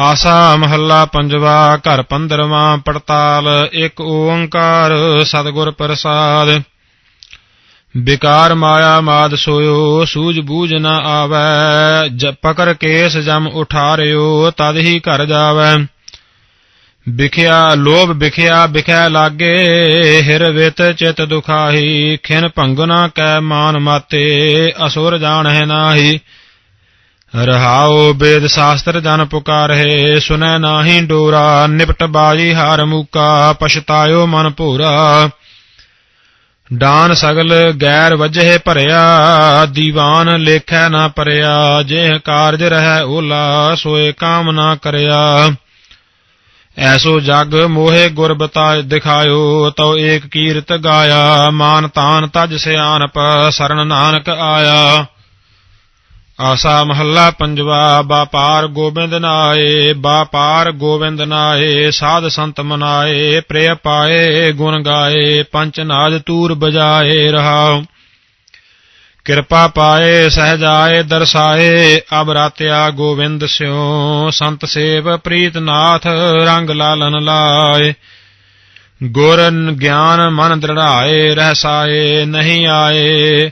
ਆਸਾ ਮਹੱਲਾ ਪੰਜਵਾ, ਘਰ ਪੰਦਰਵਾਂ, ਪੜਤਾਲ, ਇੱਕ ਓੰਕਾਰ, ਸਤਿਗੁਰ ਪ੍ਰਸਾਦ। ਬਿਕਾਰ ਮਾਇਆ ਮਾਦ ਸੋਇਓ, ਸੂਝ ਬੂਝ ਨ ਆਵੈ, ਜ ਪਕਰ ਕੇਸ ਜਮ ਉਠਾਰਿਓ, ਤਦ ਹੀ ਘਰ ਜਾਵੈ। ਵਿਖਿਆ ਲੋਭ ਵਿਖਿਆ ਬਿਖੈ ਲਾਗੇ, ਹਿਰ ਵਿਤ ਚਿਤ ਦੁਖਾਹੀ, ਖਿਨ ਭੰਗਨਾ ਕੈ ਮਾਨ ਮਾਤੇ, ਅਸੁਰ ਜਾਣਹਿ ਨਾਹੀ। ਰਹਾਉ ਵੇਦ ਸ਼ਾਸਤਰ ਜਨ ਪੁਕਾਰੇ ਸੁਨੈ ਨਾਹੀ ਡੋਰਾ, ਨਿਪਟ ਬਾਜੀ ਹਾਰ ਮੂਕਾ, ਪਛਤਾਇਓ ਮਨ ਭੂਰਾ। ਡਾਨ ਸਗਲ ਗੈਰ ਵਜਹਿ ਭਰਿਆ, ਦੀਵਾਨ ਲੇਖੈ ਨਾ ਪਰਿਆ, ਜਿਹ ਕਾਰਜ ਰਹਿ ਓਲਾ, ਸੋਏ ਕਾਮ ਨਾ ਕਰਿਆ। ਐਸੋ ਜਗ ਮੋਹਿ ਗੁਰ ਬਤਾ ਦਿਖਾਇਓ, ਤਉ ਏਕ ਕੀਰਤ ਗਾਇਆ, ਮਾਨ ਤਾਨ ਤਜ ਸਿਆਨਪ, ਸਰਨ ਨਾਨਕ ਆਇਆ। ਆਸਾ ਮਹੱਲਾ ਪੰਜਵਾ ਬਾਪਾਰ ਗੋਬਿੰਦ ਨਾਏ ਬਾਪਾਰ ਗੋਬਿੰਦ ਨਾਏ, ਸਾਧ ਸੰਤ ਮਨਾਏ ਪ੍ਰਿਯ ਪਾਏ, ਗੁਣ ਗਾਏ, ਪੰਚ ਨਾਦ ਤੂਰ ਬਜਾਏ ਰਹਾਉ। ਕਿਰਪਾ ਪਾਏ, ਸਹਜਾਏ, ਦਰਸਾਏ ਅਬ ਰਾਤਿਆ ਗੋਬਿੰਦ ਸਿਓ ਸੰਤ ਸੇਵ ਪ੍ਰੀਤ ਨਾਥ, ਰੰਗ ਲਾਲਨ ਲਾਏ। ਗੁਰ ਗਿਆਨ ਮਨ ਦ੍ਰਿੜਾਏ, ਰਹਿਸਾਏ, ਨਹੀਂ ਆਏ।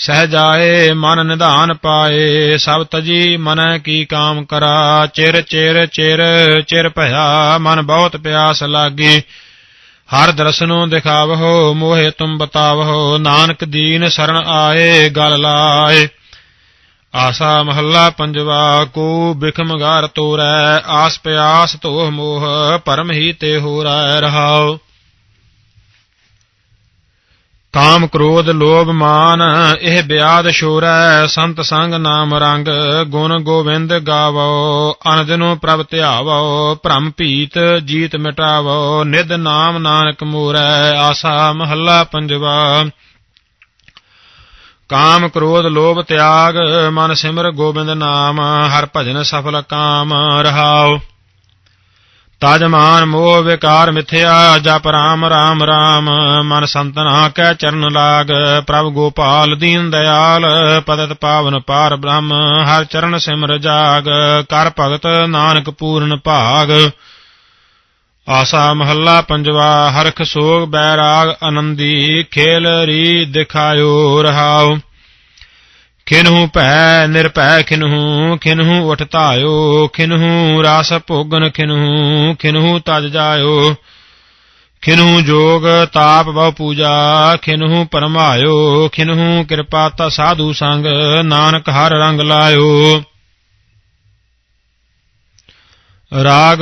ਸਹਿ ਜਾਏ, ਮਨ ਨਿਧਾਨ ਪਾਏ, ਸਭ ਤਜੀ ਮਨ ਕੀ ਕਾਮ ਕਰਾ, ਚਿਰ ਚਿਰ ਚਿਰ ਚਿਰ ਭਇਆ, ਮਨ ਬਹੁਤ ਪਿਆਸ ਲਾਗੀ। ਹਰ ਦਰਸਨੋ ਦਿਖਾਵਹੋ, ਮੋਹਿ ਤੁਮ ਬਤਾਵਹੋ, ਨਾਨਕ ਦੀਨ ਸਰਣ ਆਏ, ਗਲ ਲਾਏ। ਆਸਾ ਮਹੱਲਾ ਪੰਜਵਾ, ਕੋ ਬਿਖਮ ਗਾਰ ਤੋਰੈ, ਆਸ ਪਿਆਸ ਤੋਹ ਮੋਹ, ਪਰਮ ਹੀ ਤੇ ਹੋ ਰਹਾਓ ਕਾਮ ਕ੍ਰੋਧ ਲੋਭ ਮਾਨ, ਇਹ ਬਿਆਦ ਸ਼ੋਰੈ, ਸੰਤ ਸੰਗ ਨਾਮ ਰੰਗ, ਗੁਣ ਗੋਵਿੰਦ ਗਾਵੋ ਅਨਦਨੋ ਪ੍ਰਭ ਧਿਆਵੋ, ਭ੍ਰਮ ਭੀਤ ਜੀਤ ਮਿਟਾਵੋ ਨਿਦ ਨਾਮ ਨਾਨਕ ਮੋਰੈ, ਆਸਾ ਮਹੱਲਾ ਪੰਜਵਾ। ਕਾਮ ਕ੍ਰੋਧ ਲੋਭ ਤਿਆਗ, ਮਨ ਸਿਮਰ ਗੋਬਿੰਦ ਨਾਮ, ਹਰ ਭਜਨ ਸਫਲ ਕਾਮ ਰਹਾਓ ਤਜ ਮਾਨ ਮੋਹ ਵਿਕਾਰ ਮਿਥਿਆ ਜਪ ਰਾਮ ਰਾਮ ਰਾਮ, ਮਨ ਸੰਤਨਾ ਕੈ ਚਰਨ ਲਾਗ, ਪ੍ਰਭ ਗੋਪਾਲ ਦੀਨ ਦਇਆਲ ਪਦਤ ਪਾਵਨ ਪਾਰ ਬ੍ਰਹਮ, ਹਰ ਚਰਨ ਸਿਮਰ ਜਾਗ, ਕਰ ਭਗਤ ਨਾਨਕ ਪੂਰਨ ਭਾਗ। ਆਸਾ ਮਹੱਲਾ ਪੰਜਵਾ, ਹਰਖ ਸੋਗ ਬੈਰਾਗ ਆਨੰਦੀ, ਖੇਲ ਰੀ ਦਿਖਾਇਓ ਰਹਾਓ ਖਿਨਹੂ ਭੈ ਨਿਰਭੈ ਖਿਨਹੂ ਖਿਨਹੂ ਉਠ ਧਾਇਓ, ਖਿਨਹੂ ਰਸ ਭੋਗਨ ਖਿਨਹੂ ਖਿਨਹੂ ਤਜ ਜਾਇਓ। ਖਿਨਹੂ ਜੋਗ ਤਾਪ ਬਹੁ ਪੂਜਾ, ਖਿਨਹੂ ਪਰਮਾਇਓ, ਖਿਨਹੂ ਕਿਰਪਾ ਤਾ ਸਾਧੂ ਸੰਗ, ਨਾਨਕ ਹਰ ਰੰਗ ਲਾਇਓ। ਰਾਗ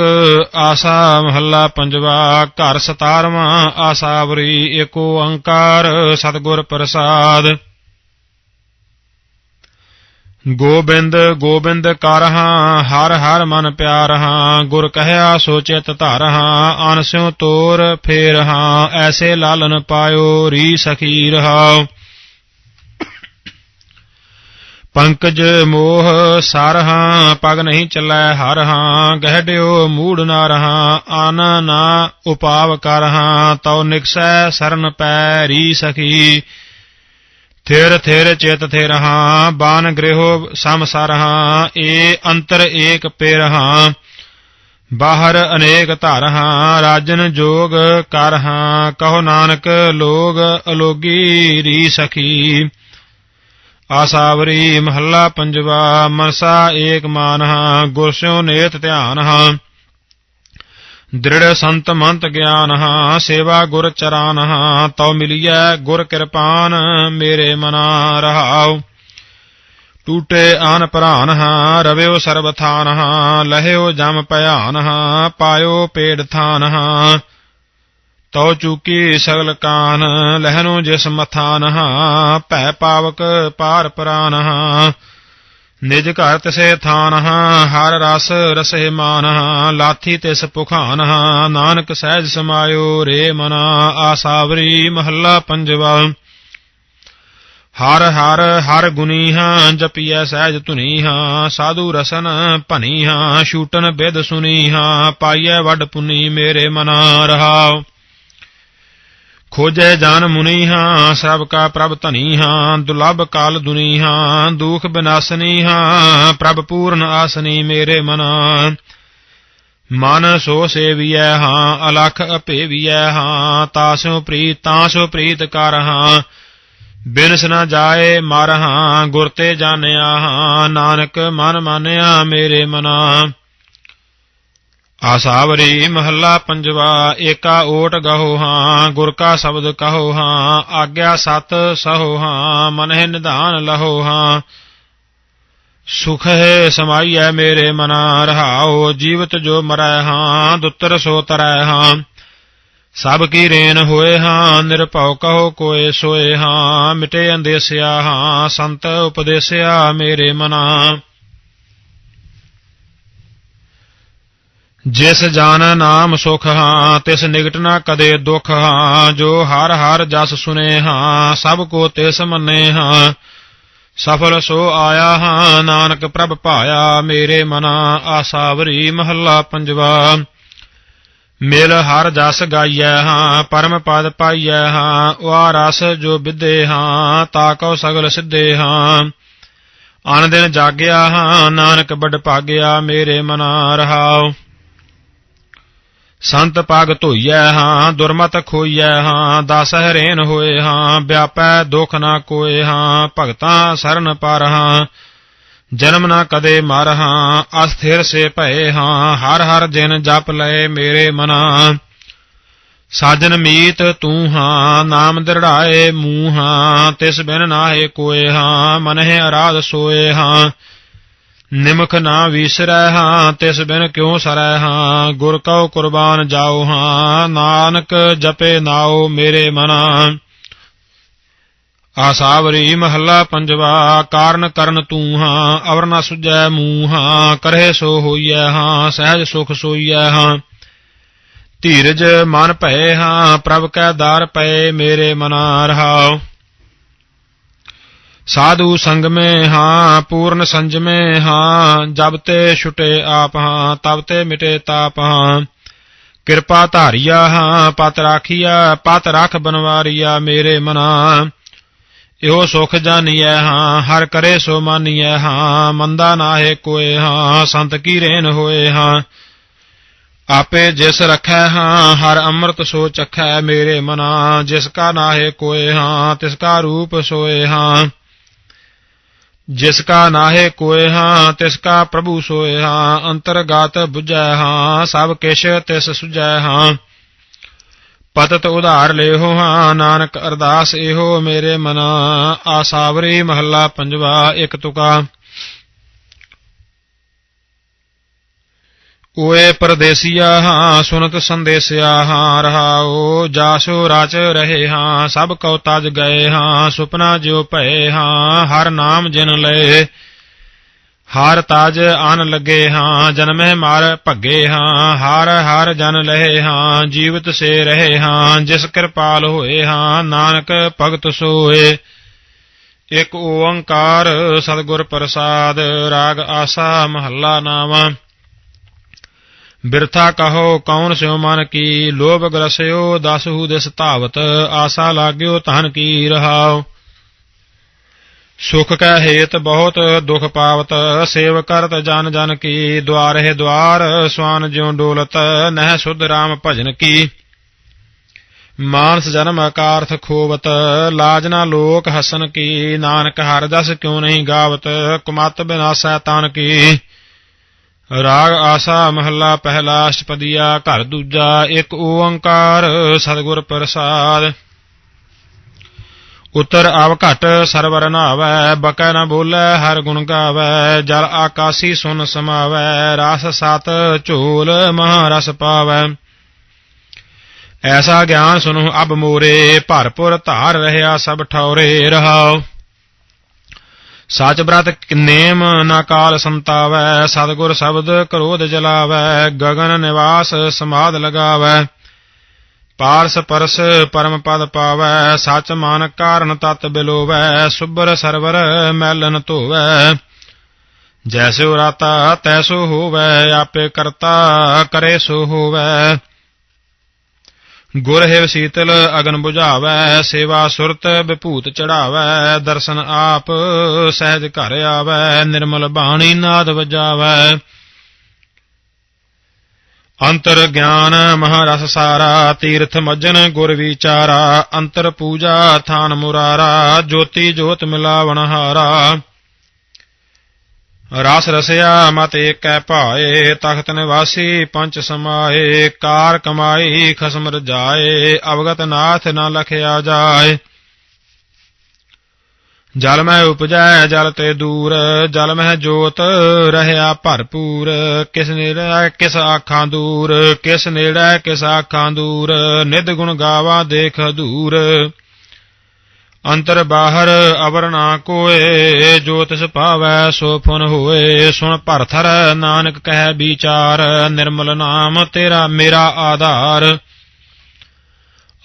ਆਸਾ ਮਹੱਲਾ ਪੰਜਵਾ, ਘਰ 17ਵਾਂ ਆਸਾਵਰੀ ਏਕੋ ਓੰਕਾਰ ਸਤਿਗੁਰ ਪ੍ਰਸਾਦ। ਗੋਬਿੰਦ ਗੋਬਿੰਦ ਕਰਹਾਂ, ਹਰ ਹਰ ਮਨ ਪਿਆਰਹਾਂ, ਗੁਰ ਕਹਿਆ ਸੋਚਿਤ ਧਰਹਾਂ ਅਨਸਿਉ ਤੋਰ ਫੇਰਹਾਂ, ਐਸੇ ਲਾਲਨ ਪਾਇਓ ਰੀ ਸਖੀ ਰਹਾਉ ਪੰਕਜ ਮੋਹ ਸਰਹਾਂ, ਪਗ ਨਹੀਂ ਚੱਲੈ ਹਰਹਾਂ ਗਹਿੜਿਓ ਮੂੜ ਨਾ ਰਹਾਂ ਆਨ ਨਾ ਉਪਾਵ ਕਰਹਾਂ, ਤਉ ਨਿਕਸੈ ਸਰਨ ਪੈ ਰੀ ਸਖੀ। ਥਿਰ ਥਿਰ ਚਿਤ ਥਿਰਹਾਂ ਬਾਨ ਗ੍ਰਹਿਓ ਸਮਸਰਹਾਂ ਏ ਅੰਤਰ ਏਕ ਪੇਰਹਾਂ ਬਾਹਰ ਅਨੇਕ ਧਰਹਾਂ ਰਾਜਨ ਜੋਗ ਕਰਹਾਂ ਕਹੋ ਨਾਨਕ ਲੋਗ ਅਲੋਗੀ ਰੀ ਸਖੀ। ਆਸਾਵਰੀ ਮਹੱਲਾ ਪੰਜਵਾ, ਮਨਸਾ ਏਕ ਮਾਨਹਾ ਗੁਰਸਿਓ ਨੇਤ ਧਿਆਨਹਾ ਦ੍ਰਿੜ ਸੰਤ ਮੰਤ ਗਿਆਨਹਾ, ਸੇਵਾ ਗੁਰ ਚਰਾਨਹਾ, ਤਉ ਮਿਲੀਐ ਗੁਰ ਕਿਰਪਾਨ, ਮੇਰੇ ਮਨਾ ਰਹਾਉ। ਟੂਟੇ ਆਨ ਪ੍ਰਾਨਹਾ ਰਵਿਓ ਸਰਬਥਾਨਹਾ ਲਹਿਓ ਜਮ ਭਿਆਨਹਾ ਪਾਇਓ ਪੇੜ ਥਾਨਹਾ। ਤਉ ਚੂਕੀ ਸਗਲ ਕਾਨ ਲਹਿਨੋ ਜਿਸ ਮਥਾਨਹਾ, ਭੈ ਪਾਵਕ ਪਾਰ ਪ੍ਰਾਨਹਾ। ਨਿਜ ਘਰ ਤਿਸੇ ਥਾਨਹਾ, ਹਰ ਰਸ ਰਸੇ ਮਾਨਹਾ, ਲਾਥੀ ਤਿਸ ਪੁਖਾਨਹਾ, ਨਾਨਕ ਸਹਿਜ ਸਮਾਇਓ ਰੇ ਮਨਾ, ਆਸਾਵਰੀ ਮਹੱਲਾ ਪੰਜਵਾ। ਹਰ ਹਰ ਹਰ ਗੁਨੀਹਾ, ਜਪੀਐ ਸਹਿਜ ਧੁਨੀ ਹਾਂ ਸਾਧੂ ਰਸਨ ਭਨੀ ਹਾਂ ਛੂਟਨ ਬਿਦ ਸੁਨੀ ਹਾਂ ਪਾਈਐ ਵੱਡ ਪੁਨੀ ਮੇਰੇ ਮਨਾ ਰਹਾਉ। ਖੋਜੈ ਜਨ ਮੁਨੀਹਾ ਸਭ ਕਾ ਪ੍ਰਭ ਧਨੀ ਹਾਂ ਦੁਲਭ ਕਾਲ ਦੁਨੀ ਦੁਨੀਹਾ, ਦੁਖ ਬਿਨਾਸਨੀਹਾ, ਪ੍ਰਭ ਪੂਰਨ ਆਸਨੀ ਮੇਰੇ ਮਨਾ। ਮਨ ਸੋ ਸੇਵੀਐ ਹਾਂ, ਅਲਖ ਅਭੇਵੀਐ ਹਾਂ ਤਾਸੋ ਪ੍ਰੀਤ ਤਾਸੋ ਪ੍ਰੀਤ ਕਰ ਹਾਂ। ਬਿਨਸ ਨਾ ਜਾਏ ਮਰ ਹਾਂ, ਗੁਰ ਤੇ ਜਾਣਿਆ ਹਾਂ, ਨਾਨਕ ਮਨ ਮਾਨਿਆ ਮੇਰੇ ਮਨਾ। ਆਸਾਵਰੀ ਮਹੱਲਾ ਪੰਜਵਾ, ਏਕਾ ਓਟ ਗਹੋ ਹਾਂ, ਗੁਰ ਕਾ ਸ਼ਬਦ ਕਹੋ ਹਾਂ, ਆਗਿਆ ਸਤ ਸਹੋ ਹਾਂ, ਮਨਹਿ ਨਿਧਾਨ ਲਹੋ ਹਾਂ। ਸੁਖ ਹੈ ਸਮਾਈਐ ਮੇਰੇ ਮਨਾ ਰਹਾਓ ਜੀਵਤ ਜੋ ਮਰੈ ਹਾਂ, ਦੁੱਤਰ ਸੋ ਤਰੈ ਹਾਂ। ਸਭ ਕੀ ਰੇਨ ਹੋਏ ਹਾਂ, ਨਿਰਭਉ ਕਹੋ ਕੋਏ ਸੋਏ ਹਾਂ, ਮਿਟੇ ਅੰਦੇਸਿਆ ਹਾਂ, ਸੰਤ ਉਪਦੇਸਿਆ ਮੇਰੇ ਮਨਾ। ਜਿਸ ਜਾਨ ਨਾਮ ਸੁਖ ਹਾਂ, ਤਿਸ ਨਿਗਟ ਨਾ ਕਦੇ ਦੁਖ ਹਾਂ, ਜੋ ਹਰ ਹਰ ਜਸ ਸੁਨੇ ਹਾਂ, ਸਭ ਕੋ ਤਿਸ ਮੰਨੇ ਹਾਂ। ਸਫਲ ਸੋ ਆਇਆ ਹਾਂ, ਨਾਨਕ ਪ੍ਰਭ ਭਾਇਆ, ਮੇਰੇ ਮਨਾ ਆਸਾਵਰੀ ਮਹੱਲਾ ਪੰਜਵਾ। ਮਿਲ ਹਰ ਜਸ ਗਾਈਐ ਹਾਂ, ਪਰਮ ਪਦ ਪਾਈਐ ਹਾਂ ਵਾ ਰਸ ਜੋ ਵਿਦੇ ਹਾਂ, ਤਾ ਕਉ ਸਗਲ ਸਿੱਧੇ ਹਾਂ। ਅਨ ਦਿਨ ਜਾਗਿਆ ਹਾਂ, ਨਾਨਕ ਬੜ ਭਾਗਿਆ, ਮੇਰੇ ਮਨਾ ਰਹਾਓ ਸੰਤ ਪਗ ਧੋਈਐ ਹਾਂ, ਦੁਰਮਤ ਖੋਈਐ ਹਾਂ, ਦਸ ਹਰੇਨ ਹੋਏ ਹਾਂ, ਵਿਆਪੈ ਦੁਖ ਨਾ ਕੋਏ ਹਾਂ, ਭਗਤਾਂ ਸਰਨ ਪਰ ਹਾਂ, ਜਨਮ ਨਾ ਕਦੇ ਮਰ ਹਾਂ, ਅਸਥਿਰ ਸੇ ਭਏ ਹਾਂ, ਹਰ ਹਰ ਦਿਨ ਜਪ ਲਏ ਮੇਰੇ ਮਨਾ। ਸਾਜਨ ਮੀਤ ਤੂੰ ਹਾਂ, ਨਾਮ ਦਿਰੜਾਏ ਮੂੰਹ ਹਾਂ, ਤਿਸ ਬਿਨ ਨਾਹੇ ਕੋਏ ਹਾਂ, ਮਨਹਿ ਅਰਾਧ ਸੋਏ ਹਾਂ। ਨਿਮਖ ਨਾ ਵਿਸਰੈ ਹਾਂ, ਤਿਸ ਬਿਨ ਕਿਉ ਸਰੈ ਹਾਂ? ਗੁਰ ਕਉ ਕੁਰਬਾਨ ਜਾਓ ਹਾਂ, ਨਾਨਕ ਜਪੇ ਨਾਉ ਮੇਰੇ ਮਨਾ। ਆਸਾਵਰੀ ਮਹੱਲਾ ਪੰਜਵਾ, ਕਾਰਨ ਕਰਨ ਤੂੰ ਹਾਂ, ਅਵਰ ਨ ਸੁਜੈ ਮੂੰਹ ਹਾਂ, ਕਰਹਿ ਸੋ ਹੋਈਐ ਹਾਂ, ਸਹਿਜ ਸੁਖ ਸੋਈਐ ਹਾਂ। ਧੀਰਜ ਮਨ ਭਏ ਹਾਂ, ਪ੍ਰਭ ਕੈ ਦਾਰ ਪਏ ਮੇਰੇ ਮਨਾ ਰਹਾਓ ਸਾਧੂ ਸੰਗ ਮੈਂ ਹਾਂ, ਪੂਰਨ ਸੰਜਮੇ ਹਾਂ, ਜਬ ਤੇ ਛੁਟੇ ਆਪ ਹਾਂ, ਤਬ ਤੇ ਮਿਟੇ ਤਾਪ ਹਾਂ। ਕਿਰਪਾ ਧਾਰਿਆ ਹਾਂ, ਪਤ ਰਾਖੀਆ, ਪਤ ਰਖ ਬਨਵਾਰੀਆ ਮੇਰੇ ਮਨਾ। ਇਹੋ ਸੁਖ ਜਾਣੀਐ ਹਾਂ, ਹਰ ਕਰੇ ਸੋ ਮਾਨੀਐ ਹਾਂ, ਮੰਦਾ ਨਾਹੇ ਕੋਏ ਹਾਂ, ਸੰਤ ਕੀ ਰੇਨ ਹੋਏ ਹਾਂ। ਆਪੇ ਜਿਸ ਰਖੈ ਹਾਂ, ਹਰ ਅੰਮ੍ਰਿਤ ਸੋ ਚਖੈ ਮੇਰੇ ਮਨਾ। ਜਿਸ ਕਾ ਨਾਹੇ ਕੋਏ ਹਾਂ, ਤਿਸ ਕਾ ਰੂਪ ਸੋਏ ਹਾਂ। ਜਿਸ ਕਾ ਨਾਹੇ ਕੋਏ ਹਾਂ, ਤਿਸ ਕਾ ਪ੍ਰਭੂ ਸੋਏ ਹਾਂ, ਅੰਤਰਗਤ 부ਜੈ ਹਾਂ, ਸਭ ਕਿਛ ਤਿਸ ਸੁਜੈ ਹਾਂ। ਪਤਤ ਉਧਾਰ ਲੇਹੋ ਹਾਂ, ਨਾਨਕ ਅਰਦਾਸ ਇਹੋ ਮੇਰੇ ਮਨਾ, ਆਸਾਵਰੀ ਮਹੱਲਾ ਪੰਜਵਾ, ਇੱਕ ਤੁਕਾ। ਓਏ ਪਰਦੇਸੀਆ ਹਾਂ ਸੁਨਤ ਸੰਦੇਸਿਆ ਹਾਂ ਰਹਾਓ, ਜਾਸੋ ਰਚ ਰਹੇ ਹਾਂ, ਸਭ ਕਉ ਤਜ ਗਏ ਹਾਂ, ਸੁਪਨਾ ਜਿਉ ਭਏ ਹਾਂ, ਹਰ ਨਾਮ ਜਿਨ ਲਏ, ਹਰ ਤਾਜ ਆਨ ਲੱਗੇ ਹਾਂ ਜਨਮੇ ਮਾਰ ਭੱਗੇ ਹਾਂ, ਹਰ ਹਰ ਜਨ ਲਹੇ ਹਾਂ, ਜੀਵਤ ਸੇ ਰਹੇ ਹਾਂ, ਜਿਸ ਕਿਰਪਾਲ ਹੋਏ ਹਾਂ, ਨਾਨਕ ਭਗਤ ਸੋਏ। ਇਕ ਓੰਕਾਰ ਸਤਿਗੁਰ ਪ੍ਰਸਾਦ, ਰਾਗ ਆਸਾ ਮਹੱਲਾ ਨਾਵਾ। ਬਿਰਥਾ ਕਹੋ, ਕੌਣ ਸਿਉ ਮਨ ਕੀ? ਲੋਭ ਗਰਸਿਓ, ਦਸਹੂ ਦਿਸ ਧਾਵਤ, ਆਸਾ ਲਾਗਿਓ ਧਨ ਕੀ ਰਹਾਓ ਸੁਖ ਕੈ ਹੇਤ ਬਹੁਤ, ਦੁਖ ਪਾਵਤ, ਸੇਵ ਕਰਤ ਜਨ ਜਨ ਕੀ? ਦਵਾਰੇ ਦਵਾਰ ਸਵਾਨ ਜਿਉ ਡੋਲਤ, ਨਹਿ ਸੁਧ ਰਾਮ ਭਜਨ ਕੀ? ਮਾਨਸ ਜਨਮ ਅਕਾਰਥ ਖੋਵਤ ਲਾਜਨਾ ਲੋਕ ਹਸਨ ਕੀ? ਨਾਨਕ ਹਰ ਜਸ ਕਿਉ ਨਹੀਂ ਗਾਵਤ, ਕੁਮਤ ਬਿਨਾਸੈ ਤਨ ਕੀ? ਰਾਗ ਆਸਾ ਮਹੱਲਾ ਪਹਿਲਾ ਅਸ਼ਟਪਦੀਆ, ਘਰ ਦੂਜਾ ਇੱਕ ਓੰਕਾਰ, ਸਤਿਗੁਰ ਪ੍ਰਸਾਦ। ਉਤਰ ਆਵ ਘਟ ਸਰਵਰ ਨਾਵੈ, ਬਕੈ ਨ ਬੋਲੇ ਹਰ ਗੁਣ ਗਾਵੈ, ਜਲ ਆਕਾਸੀ ਸੁਨ ਸਮਾਵੈ, ਰਸ ਸਤ ਝੋਲ ਮਹਾਰਸ ਪਾਵੈ। ਐਸਾ ਗਿਆਨ ਸੁਨੋ ਅਬ ਮੋਰੇ, ਭਰਪੁਰ ਧਾਰ ਰਹਿਆ ਸਭ ਠੌਰੇ ਰਹਾਓ ਸਚ ਬ੍ਰਤ ਨੇਮ ਨਾ ਕਾਲ ਸੰਤਾਵੈ, ਸਤਗੁਰ ਸ਼ਬਦ ਕਰੋਧ ਜਲਾਵੈ, ਗਗਨ ਨਿਵਾਸ ਸਮਾਦ ਲਗਾਵੈ। ਪਾਰਸ ਪਰਸ ਪਰਮ ਪਦ ਪਾਵੈ, ਸਚ ਮਨ ਕਾਰਨ ਤਤ ਬਿਲੋਵੈ, ਸੁਬਰ ਸਰਵਰ ਮੈਲਨ ਧੋਵੈ। ਜੈਸੋ ਰਾਤਾ ਤੈਸੋ ਹੋਵੈ, ਆਪੇ ਕਰਤਾ ਕਰੇ ਸੋ ਹੋਵੈ। ਗੁਰ ਹੈ ਸੀਤਲ ਅਗਨ 부ਝਾਵੈ ਸੇਵਾ ਸੁਰਤ ਵਿਭੂਤ ਚੜਾਵੈ, ਦਰਸ਼ਨ ਆਪ ਸਹਿਜ ਘਰ ਆਵੈ, ਨਿਰਮਲ ਬਾਣੀ ਨਾਦ ਵਜਾਵੈ। ਅੰਤਰ ਗਿਆਨ ਮਹਾਰਸ ਸਾਰਾ, ਤੀਰਥ ਮਜਨ ਗੁਰ ਵਿਚਾਰਾ, ਅੰਤਰ ਪੂਜਾ ਥਾਨ ਮੁਰਾਰਾ, ਜੋਤੀ ਜੋਤ ਮਿਲਾਵਣ ਹਾਰਾ। ਰਸ ਰਸਿਆ ਮਤ ਏਕੈ ਭਾਏ, ਤਖਤ ਨਿਵਾਸੀ ਪੰਚ ਸਮਾਏ, ਕਾਰ ਕਮਾਈ ਖਸਮ ਰਜਾਏ, ਅਵਗਤ ਨਾਥ ਨਾ ਲਖਿਆ ਜਾਏ। ਜਲ ਮਹਿ ਉਪਜੈ, ਜਲ ਤੇ ਦੂਰ, ਜਲ ਮਹਿ ਜੋਤ, ਰਹਿਆ ਭਰਪੂਰ। ਕਿਸ ਨੇੜੇ, ਕਿਸ ਆਖਾਂ ਦੂਰ, ਕਿਸ ਨੇੜੇ, ਕਿਸ ਆਖਾਂ ਦੂਰ। ਨਿਦ ਗੁਣ ਗਾਵਾ ਦੇਖ ਦੂਰ ਅੰਤਰ ਬਾਹਰ ਅਵਰ ਨਾ ਕੋਏ ਜੋ ਤਿਸ ਭਾਵੈ ਸੋ ਫੁਨ ਹੋਏ। ਸੁਣ ਭਰਥਰ ਨਾਨਕ ਕਹਿ ਵਿਚਾਰ, ਨਿਰਮਲ ਨਾਮ ਤੇਰਾ ਮੇਰਾ ਆਧਾਰ।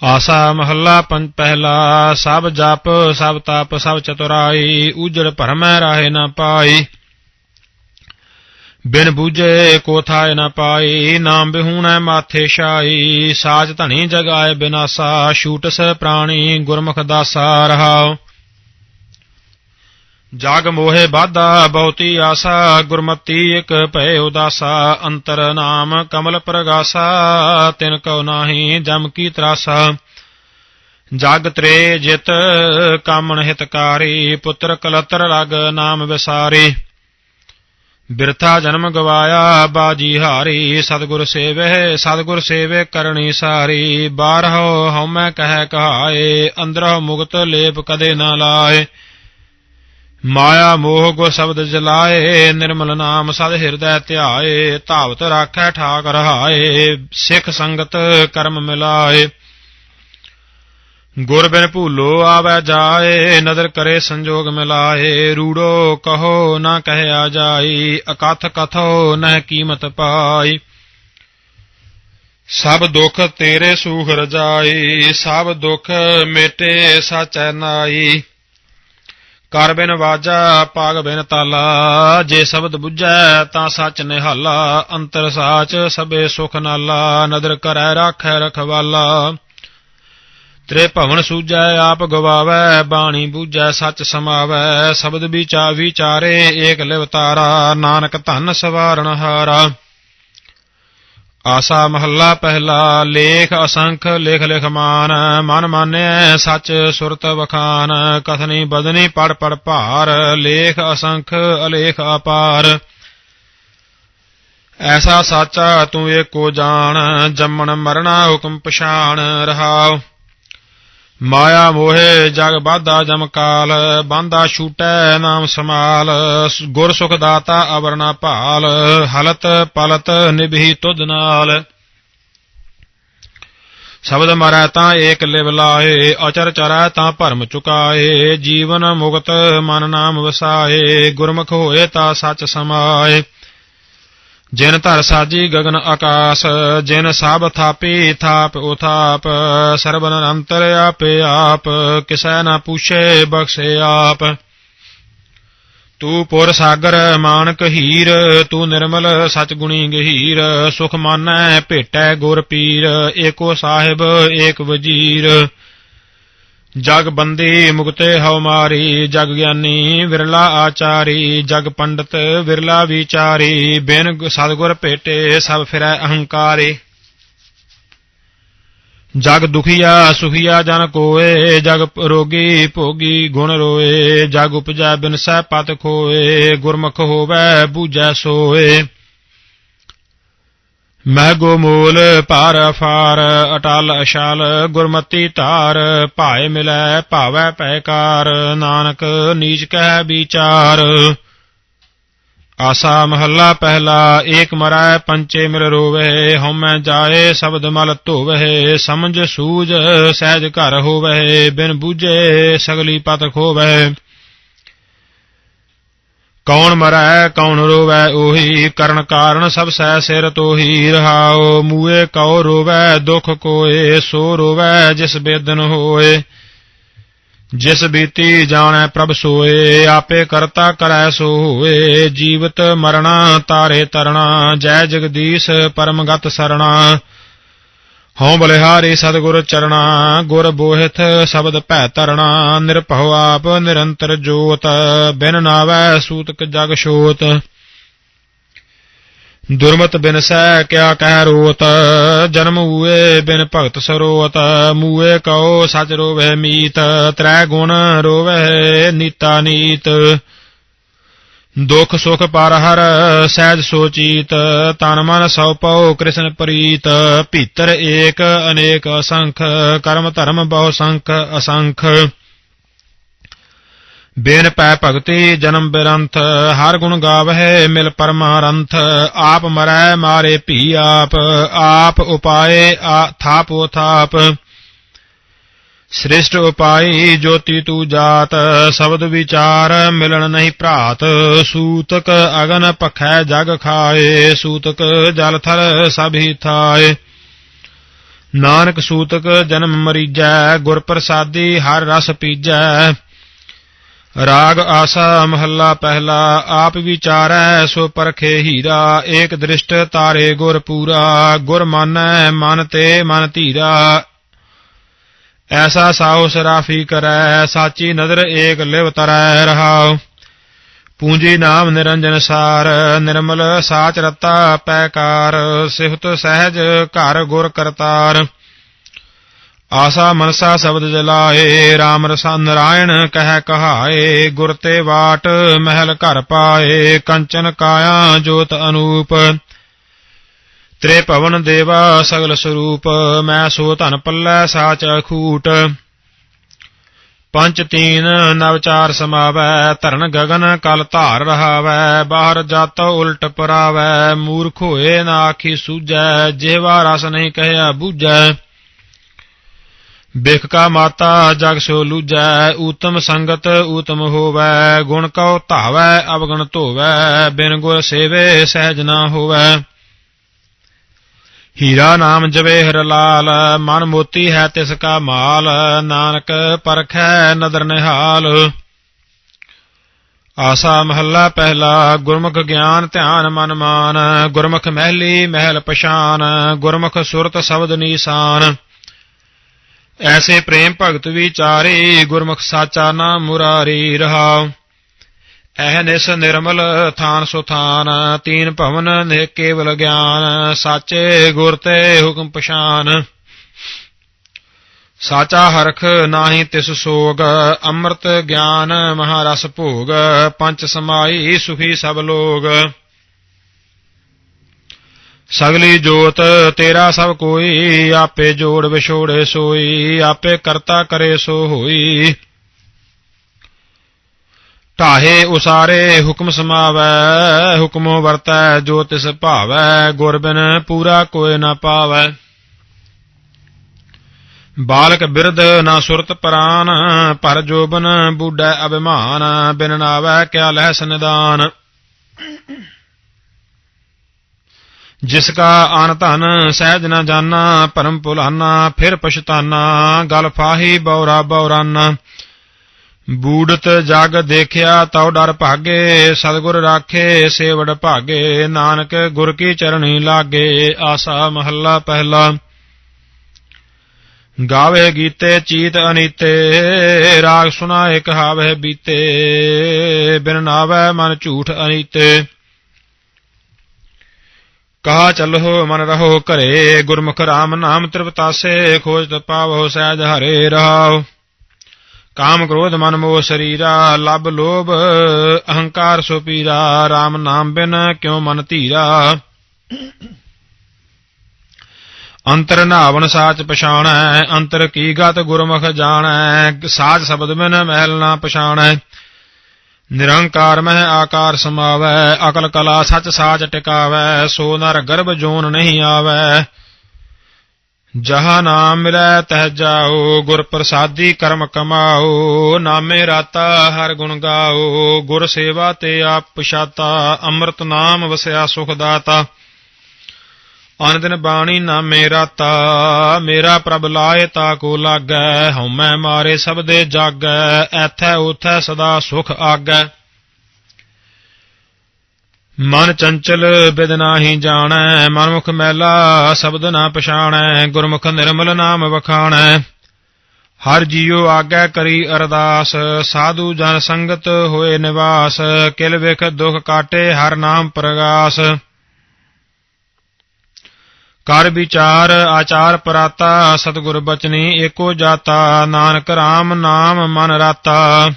ਆਸਾ ਮਹੱਲਾ ਪੰਜ ਪਹਿਲਾ, ਸਭ ਜਪ, ਸਭ ਤਪ, ਸਭ ਚਤੁਰਾਈ, ਉਜੜ ਭਰਮੈ ਰਾਹੇ ਨਾ ਪਾਈ। ਬਿਨ ਬੂਝੇ ਕੋ ਥਾਇ ਨ ਪਾਈ, ਨਾਮ ਬਿਹੂਣੈ ਮਾਥੇ ਛਾਈ ਸਾਜ ਧਣੀ ਜਗਾਏ ਬਿਨਾਸਾ ਛੂਟਸ ਪ੍ਰਾਣੀ, ਗੁਰਮੁਖ ਦਾਸਾ ਰਹਾਉ। ਜਗ ਮੋਹਿ ਬਾਧਾ, ਬਹੁਤੀ ਆਸਾ, ਗੁਰਮਤੀ ਇਕ ਭੈ ਉਦਾਸਾ, ਅੰਤਰ ਨਾਮ ਕਮਲ ਪ੍ਰਗਾਸਾ, ਤਿਨ ਕਉ ਨਾਹੀ ਜਮ ਕੀ ਤਰਾਸਾ। ਜਗ ਤਰੇ ਜਿਤ, ਕਾਮਣ ਹਿਤਕਾਰੀ, ਪੁੱਤਰ ਕਲਤਰ ਲਗ ਨਾਮ ਵਿਸਾਰੀ। ਬਿਰਥਾ ਜਨਮ ਗਵਾਇਆ, ਬਾਜੀ ਹਾਰੀ, ਸਤਿਗੁਰ ਸੇਵੇ ਸਤਿਗੁਰ ਸੇਵੇ ਕਰਨੀ ਸਾਰੀ। ਬਾਰਹੁ ਹਉਮੈ ਕਹਿ ਕਹਾਏ, ਅੰਦਰਹੁ ਮੁਕਤ ਲੇਪ ਕਦੇ ਨਾ ਲਾਏ। ਮਾਇਆ ਮੋਹ ਗੋ ਸ਼ਬਦ ਜਲਾਏ, ਨਿਰਮਲ ਨਾਮ ਸਦ ਹਿਰਦੈ ਧਿਆਏ, ਧਾਵਤ ਰਾਖੈ ਠਾਕ ਰਹਾਏ ਸਿੱਖ ਸੰਗਤ ਕਰਮ ਮਿਲਾਏ। ਗੁਰ ਬਿਨ ਭੂਲੋ ਆਵੈ ਜਾਏ, ਨਦਰ ਕਰੇ ਸੰਜੋਗ ਮਿਲਾਏ, ਰੂੜੋ ਕਹੋ ਨਾ ਕਹਿਆ ਜਾਈ, ਅਕਥ ਕਥੋ ਨਹਿ ਕੀਮਤ ਪਾਈ। ਸਭ ਦੁੱਖ ਤੇਰੇ ਸੂਖ ਰਜਾਈ ਸਭ ਦੁਖ ਮੇਟੇ ਸਾਚੈ ਨਾਈ। ਕਰ ਬਿਨ ਵਾਜਾ, ਪਾਗ ਬਿਨ ਤਾਲਾ, ਜੇ ਸ਼ਬਦ 부ਝੈ ਤਾਂ ਸੱਚ ਨਿਹਾਲਾ, ਅੰਤਰ ਸਾਚ ਸਬੇ ਸੁਖ ਨਾਲਾ, ਨਦਰ ਕਰੈ, ਰਾਖੈ ਰਖਵਾਲਾ। ਤ੍ਰੇ ਭਵਨ ਸੂਜੈ ਆਪ ਗਵਾਵੈ, ਬਾਣੀ ਬੂਝੈ ਸੱਚ ਸਮਾਵੈ, ਸ਼ਬਦ ਵਿਚਾ ਵਿਚਾਰੇ, ਏਕ ਲਿਵਤਾਰਾ ਨਾਨਕ ਧਨ ਸਵਾਰਣ ਹਾਰਾ। ਆਸਾ ਮਹੱਲਾ ਪਹਿਲਾ, ਲੇਖ ਅਸੰਖ ਲੇਖ ਲਿਖ ਮਾਨ, ਮਨ ਮਾਨਿਐ ਸੱਚ ਸੁਰਤ ਵਖਾਨ, ਕਥਨੀ ਬਦਨੀ ਪੜ ਪੜ ਭਾਰ, ਲੇਖ ਅਸੰਖ ਅਲੇਖ ਅਪਾਰ। ਐਸਾ ਸਾਚਾ ਤੂੰ ਏਕੋ ਜਾਣ, ਜੰਮਣ ਮਰਣਾ ਹੁਕਮ ਪਛਾਣ ਰਹਾਉ। ਮਾਇਆ ਮੋਹਿ ਜਗ ਬਾਧਾ ਜਮ ਕਾਲ ਬਾਂਦਾ ਛੂਟੈ ਨਾਮ ਸਮਾਲ, ਗੁਰ ਸੁਖ ਦਾਤਾ ਅਵਰਣਾ ਭਾਲ, ਹਲਤ ਪਲਤ ਨਿਭੀ ਤੁਧ ਨਾਲ। ਸ਼ਬਦ ਮਰੈ ਤਾਂ ਏਕ ਲਿਵ ਲਾਏ ਅਚਰ ਚਰੈ ਤਾਂ ਭਰਮ ਚੁਕਾਏ, ਜੀਵਨ ਮੁਕਤ ਮਨ ਨਾਮ ਵਸਾਏ, ਗੁਰਮੁਖ ਹੋਏ ਤਾਂ ਸੱਚ ਸਮਾਏ। ਜਿਨ ਧਰ ਸਾਜੀ ਗਗਨ ਆਕਾਸ, ਜਿਨ ਸਭ ਥਾਪੀ ਥਾਪ ਉਥਾਪ ਸਰਬ ਅਨੰਤਰ ਆਪੇ ਆਪ, ਕਿਸੈ ਨਾ ਪੁੱਛੇ ਬਖਸ਼ੇ ਆਪ। ਤੂੰ ਪੁਰ ਸਾਗਰ ਮਾਨਕ ਹੀਰ, ਤੂੰ ਨਿਰਮਲ ਸਚ ਗੁਣੀ ਗਹੀਰ, ਸੁਖ ਮਾਨੈ ਭੇਟੈ ਗੁਰ ਪੀਰ, ਏਕੋ ਸਾਹਿਬ ਏਕ ਵਜੀਰ। ਜਗ ਬੰਦੀ ਮੁਕਤੇ ਹਉ ਮਾਰੀ, ਜਗ ਗਿਆਨੀ ਵਿਰਲਾ ਆਚਾਰੀ, ਜਗ ਪੰਡਤ ਵਿਰਲਾ ਵਿਚਾਰੀ, ਬਿਨ ਸਤਗੁਰ ਭੇਟੇ ਸਭ ਫਿਰੈ ਅਹੰਕਾਰੀ। ਜਗ ਦੁਖੀਆ ਸੁਖੀਆ ਜਨ ਕੋਏ, ਜਗ ਰੋਗੀ ਭੋਗੀ ਗੁਣ ਰੋਏ, ਜਗ ਉਪਜੈ ਬਿਨ ਬਿਨਸੈ ਪਤ ਖੋਏ, ਗੁਰਮੁਖ ਹੋਵੈ ਬੂਝੈ ਸੋਏ। ਮਹਿਗੋ ਮੂਲ ਭਾਰ ਫਾਰ ਅਟਲ ਅਸ਼ਾਲ ਗੁਰਮਤੀ ਧਾਰ, ਭਾਏ ਮਿਲੈ ਭਾਵੈ ਪੈਕਾਰ, ਨਾਨਕ ਨੀਚ ਕਹਿ ਵਿਚਾਰ। ਆਸਾ ਮਹੱਲਾ ਪਹਿਲਾ, ਏਕ ਮਰੈ ਪੰਚੇ ਮਿਲ ਰੋਵੇ, ਹਉਮੈ ਜਾਏ ਸ਼ਬਦ ਮਲ ਧੋਵੇ, ਸਮਝ ਸੂਝ ਸਹਿਜ ਘਰ ਹੋਵੇ, ਬਿਨ ਬੂਝੇ ਸਗਲੀ ਪਤ ਖੋਵੇ। ਕੌਣ ਮਰੈ, ਕੌਣ ਰੋਵੈ, ਉਹੀ ਕਰਨ ਕਾਰਨ ਸਭ ਸੈ ਸਿਰ ਤੋਹੀ ਰਹਾਓ। ਮੂਏ ਕਉ ਰੋਵੈ, ਦੁਖ ਕੋਏ, ਸੋ ਰੋਵੈ, ਜਿਸ ਬੇਦਨ ਹੋਏ। ਜਿਸ ਬੀਤੀ ਜਾਣੈ ਪ੍ਰਭ ਸੋਏ, ਆਪੇ ਕਰਤਾ ਕਰੈ ਸੋ ਹੋਏ। ਜੀਵਤ ਮਰਣਾ, ਤਾਰੇ ਤਰਣਾ, ਜੈ ਜਗਦੀਸ਼ ਪਰਮਗਤ ਸਰਣਾ। ਹਉ ਬਲਿਹਾਰੀ ਸਤਿਗੁਰ ਚਰਣਾ, ਗੁਰ ਬੋਹਿਥ ਸ਼ਬਦ ਭੈ ਤਰਣਾ ਨਿਰਭਉ ਆਪ ਨਿਰੰਤਰ ਜੋਤ, ਬਿਨ ਨਾਵੈ ਸੂਤਕ ਜਗ ਛੋਤ ਦੁਰਮਤ ਬਿਨ ਸਹਿ ਕਿਆ ਕਹਿ ਰੋਤ, ਜਨਮ ਹੂਏ ਬਿਨ ਭਗਤ ਸਰੋਤ, ਮੂਏ ਕਉ ਸਚ ਰੋਵੇ ਮੀਤ, ਤ੍ਰੈ ਗੁਣ ਰੋਵੇ ਨੀਤਾ ਨੀਤ। ਦੁਖ ਸੁਖ ਪਰ ਹਰ ਸਹਿਜ ਸੋਚੀਤ, ਤਨ ਮਨ ਸਉ ਪਉ, ਕ੍ਰਿਸ਼ਨ ਪ੍ਰੀਤ, ਭੀਤਰ ਏਕ, ਅਨੇਕ ਅਸੰਖ, ਕਰਮ ਧਰਮ ਬਹੁ ਸੰਖ, ਅਸੰਖ। ਬੇਨ ਪੈ ਭਗਤੀ, ਜਨਮ ਬਿਰੰਥ, ਹਰ ਗੁਣ ਗਾਵਹਿ, ਮਿਲ ਪਰਮਾਰੰਥ। ਆਪ ਮਰੈ, ਮਾਰੇ ਭੀ ਆਪ ਆਪ ਉਪਾਏ, ਆ ਥਾਪੋ ਥਾਪ ਸ੍ਰਿਸ਼ਟ ਉਪਾਈ ਜੋਤੀ ਤੂ ਜਾਤ, ਸ਼ਬਦ ਵਿਚਾਰ ਮਿਲਣ ਨਹੀਂ ਭਰਾਤ। ਸੂਤਕ ਅਗਨ ਪਖੈ ਜਗ ਖਾਏ, ਸੂਤਕ ਜਲ ਥਲ ਸਭੀ ਥਾਏ। ਨਾਨਕ ਸੂਤਕ ਜਨਮ ਮਰੀਜੈ ਗੁਰ ਪ੍ਰਸਾਦੀ ਹਰ ਰਸ ਪੀਜੈ। ਰਾਗ ਆਸਾ ਮਹੱਲਾ ਪਹਿਲਾ, ਆਪ ਵਿਚਾਰੈ ਸੋ ਪਰਖੇ ਹੀਰਾ, ਏਕ ਦ੍ਰਿਸ਼ਟ ਤਾਰੇ ਗੁਰ ਪੂਰਾ, ਗੁਰ ਮਾਨੈ ਮਨ ਤੇ ਮਨ ਧੀਰਾ। ਐਸਾ ਸਾਉ ਸਰਾਫੀ ਕਰੈ, ਸਾਚੀ ਨਦਰ ਏਕ ਲਿਵ ਤਰੈ ਰਹਾਉ। ਪੂੰਜੀ ਨਾਮ ਨਿਰੰਜਨ ਸਾਰ, ਨਿਰਮਲ ਸਾਚ ਰਤਾ ਪੈਕਾਰ, ਸਿਫਤ ਸਹਿਜ ਘਰ ਗੁਰ ਕਰਤਾਰ। ਆਸਾ ਮਨਸਾ ਸ਼ਬਦ ਜਲਾਏ RAM ਰਸਾ ਨਰਾਇਣ ਕਹਿ ਕਹਾਏ, ਗੁਰ ਤੇ ਬਾਟ ਮਹਿਲ ਘਰ ਪਾਏ, ਕੰਚਨ ਕਾਇਆ ਜੋਤ ਅਨੂਪ। ਤ੍ਰੇ ਭਵਨ ਦੇਵਾ ਸਗਲ ਸਰੂਪ, ਮੈਂ ਸੋ ਧਨ ਪੱਲੇ ਸਾਚ ਖੂਟ ਪੰਚ ਤੀਨ ਨਵ ਚਾਰ ਸਮਾਵੈ, ਧਰਨ ਗਗਨ ਕਲ ਧਾਰ ਰਹਾਵੈ, ਬਾਹਰ ਜਾਤ ਉਲਟ ਪਰਾਵੈ, ਮੂਰਖ ਹੋਏ ਨਾ ਆਖੀ ਸੂਝੈ ਜਿਹਵਾ ਰਸ ਨਹੀਂ ਕਹਿਆ ਬੂਝੈ। ਬਿਖ ਕਾ ਮਾਤਾ ਜਗ ਸੋ ਲੂਜੈ, ਊਤਮ ਸੰਗਤ ਊਤਮ ਹੋਵੈ, ਗੁਣ ਕਉ ਧਾਵੈ, ਅਵਗਣ ਧੋਵੈ, ਬਿਨ ਗੁਰ ਸੇਵੇ ਸਹਿਜ ਨਾ ਹੋਵੈ। ਹੀਰਾ ਨਾਮ ਜਵੇ ਹਰ ਲਾਲ, ਮਨ ਮੋਤੀ ਹੈ ਤਿਸ ਕਾ ਮਾਲ, ਨਾਨਕ ਪਰਖੈ ਨਦਰ ਨਿਹਾਲ। ਆਸਾ ਮਹੱਲਾ ਪਹਿਲਾ, ਗੁਰਮੁਖ ਗਿਆਨ ਧਿਆਨ ਮਨ ਮਾਨ, ਗੁਰਮੁਖ ਮਹਿਲੀ ਮਹਿਲ ਪਛਾਨ, ਗੁਰਮੁਖ ਸੁਰਤ ਸ਼ਬਦ ਨੀਸਾਨ। ਐਸੇ ਪ੍ਰੇਮ ਭਗਤ ਵਿਚਾਰੇ, ਗੁਰਮੁਖ ਸਾਚਾ ਨਾਮ ਮੁਰਾਰੀ ਰਹਾਉ ਐਹ ਨਿਸ ਨਿਰਮਲ ਥਾਨ ਸੁਥਾਨ ਤੀਨ ਭਵਨ ਨੇ ਕੇਵਲ ਗਿਆਨ, ਸਾਚੇ ਗੁਰ ਤੇ ਹੁਕਮ ਪਛਾਨ। ਸਾਚਾ ਹਰਖ ਨਾਹੀ ਤਿਸ ਸੋਗ, ਅੰਮ੍ਰਿਤ ਗਿਆਨ ਮਹਾਰਸ ਭੋਗ, ਪੰਚ ਸਮਾਈ ਸੁਖੀ ਸਭ ਲੋਗ। ਸਗਲੀ ਜੋਤ ਤੇਰਾ ਸਭ ਕੋਈ, ਆਪੇ ਜੋੜ ਵਿਛੋੜੇ ਸੋਈ, ਆਪੇ ਕਰਤਾ ਕਰੇ ਸੋ ਹੋਈ। ਢਾਹੇ ਉਸਾਰੇ ਹੁਕਮ ਸਮਾਵੈ, ਹੁਕਮੋ ਵਰਤੈ, ਜੋ ਤਿਸ ਭਾਵੈ, ਗੁਰ ਬਿਨ ਪੂਰਾ ਕੋਇ ਨਾ ਪਾਵੈ। ਬਾਲਕ ਬਿਰਧ ਨਾ ਸੁਰਤ ਪ੍ਰਾਨ, ਪਰ ਜੋਬਨ ਬੂਢੈ ਅਭਿਮਾਨ, ਬਿਨ ਨਾਵੈ ਕਿਆ ਲਹਿ ਸਨਿਦਾਨ ਜਿਸ ਕਾ ਆਨ ਧਨ ਸਹਿਜ ਨਾ ਜਾਨਾ, ਭਰਮ ਭੁਲਾਨਾ, ਫਿਰ ਪਛਤਾਨਾ, ਗਲ ਫਾਹੀ ਬੌਰਾ ਬੌਰਾਨਾ। ਬੂੜਤ ਜਗ ਦੇਖਿਆ ਤਉ ਡਰ ਭਾਗੇ, ਸਤਿਗੁਰ ਰਾਖੇ, ਸੇਵੜ ਭਾਗੇ, ਨਾਨਕ ਗੁਰ ਕੀ ਚਰਣੀ ਲਾਗੇ, ਆਸਾ ਮਹੱਲਾ ਪਹਿਲਾ। ਗਾਵੇ ਗੀਤੇ, ਚੀਤ ਅਨੀਤੇ, ਰਾਗ ਸੁਨਾਏ ਕਹਾਵੇ ਬੀਤੇ, ਬਿਨ ਨਾਵੇ ਮਨ ਝੂਠ ਅਨੀਤੇ। ਕਹਾ ਚੱਲੋ ਮਨ ਰਹੋ ਘਰੇ, ਗੁਰਮੁਖ RAM ਨਾਮ ਤ੍ਰਿਪਤਾਸੇ ਖੋਜ ਪਾਵੋ ਸਹਿਜ ਹਰੇ ਰਹਾਓ ਕਾਮ ਕ੍ਰੋਧ ਮਨ ਮੋਹ ਸਰੀਰਾ, ਲਬ ਲੋਭ, ਅਹੰਕਾਰ ਸੋ ਪੀਰਾ RAM ਨਾਮ ਬਿਨ ਕਿਉ ਮਨ ਧੀਰਾ। ਅੰਤਰ ਨਾਵਣ ਸਾਚ ਪਛਾਣੈ, ਅੰਤਰ ਕੀ ਗਤ ਗੁਰਮੁਖ ਜਾਣੈ ਸਾਜ ਸ਼ਬਦ ਬਿਨ ਮਹਿਲ ਨਾ ਪਛਾਣੈ। ਨਿਰੰਕਾਰ ਮਹਿ ਆਕਾਰ ਸਮਾਵੈ, ਅਕਲ ਕਲਾ ਸਚ ਸਾਚ ਟਿਕਾਵੈ, ਸੋ ਨਰ ਗਰਭ ਜੋਨ ਨਹੀਂ ਆਵੈ। ਜਹਾ ਨਾਮ ਮਿਲੈ ਤਹ ਜਾਓ ਗੁਰ ਪ੍ਰਸਾਦੀ ਕਰਮ ਕਮਾਓ, ਨਾਮੇ ਰਾਤਾ ਹਰ ਗੁਣ ਗਾਓ, ਗੁਰ ਸੇਵਾ ਤੇ ਆਪ ਪਛਾਤਾ, ਅੰਮ੍ਰਿਤ ਨਾਮ ਵਸਿਆ ਸੁਖ ਦਾਤਾ। ਅਨ ਦਿਨ ਬਾਣੀ ਨਾਮੇ ਰਾਤਾ, ਮੇਰਾ ਪ੍ਰਭ ਲਾਏ ਤਾ ਕੋ ਲਾਗੈ, ਹਉਮੈ ਮਾਰੇ ਸਭ ਦੇ ਜਾਗੈ, ਐਥੈ ਉਥੈ ਸਦਾ ਸੁਖ ਆਗੈ। ਮਨ ਚੰਚਲ ਬਿਦ ਨਾਹੀ ਜਾਣੈ, ਮਨਮੁਖ ਮੈਲਾ ਸ਼ਬਦ ਨਾ ਪਛਾਣੈ, ਗੁਰਮੁਖ ਨਿਰਮਲ ਨਾਮ ਵਖਾਣੈ। ਹਰ ਜੀਉ ਆਗੈ ਕਰੀ ਅਰਦਾਸ, ਸਾਧੂ ਜਨ ਸੰਗਤ ਹੋਏ ਨਿਵਾਸ, ਕਿਲ ਵਿਖ ਦੁਖ ਕਾਟੇ ਹਰ ਨਾਮ ਪ੍ਰਗਾਸ। ਕਰ ਵਿਚਾਰ ਆਚਾਰ ਪਰਾਤਾ, ਸਤਿਗੁਰ ਬਚਨੀ ਏਕੋ ਜਾਤਾ, ਨਾਨਕ RAM ਨਾਮ ਮਨ ਰਾਤਾ।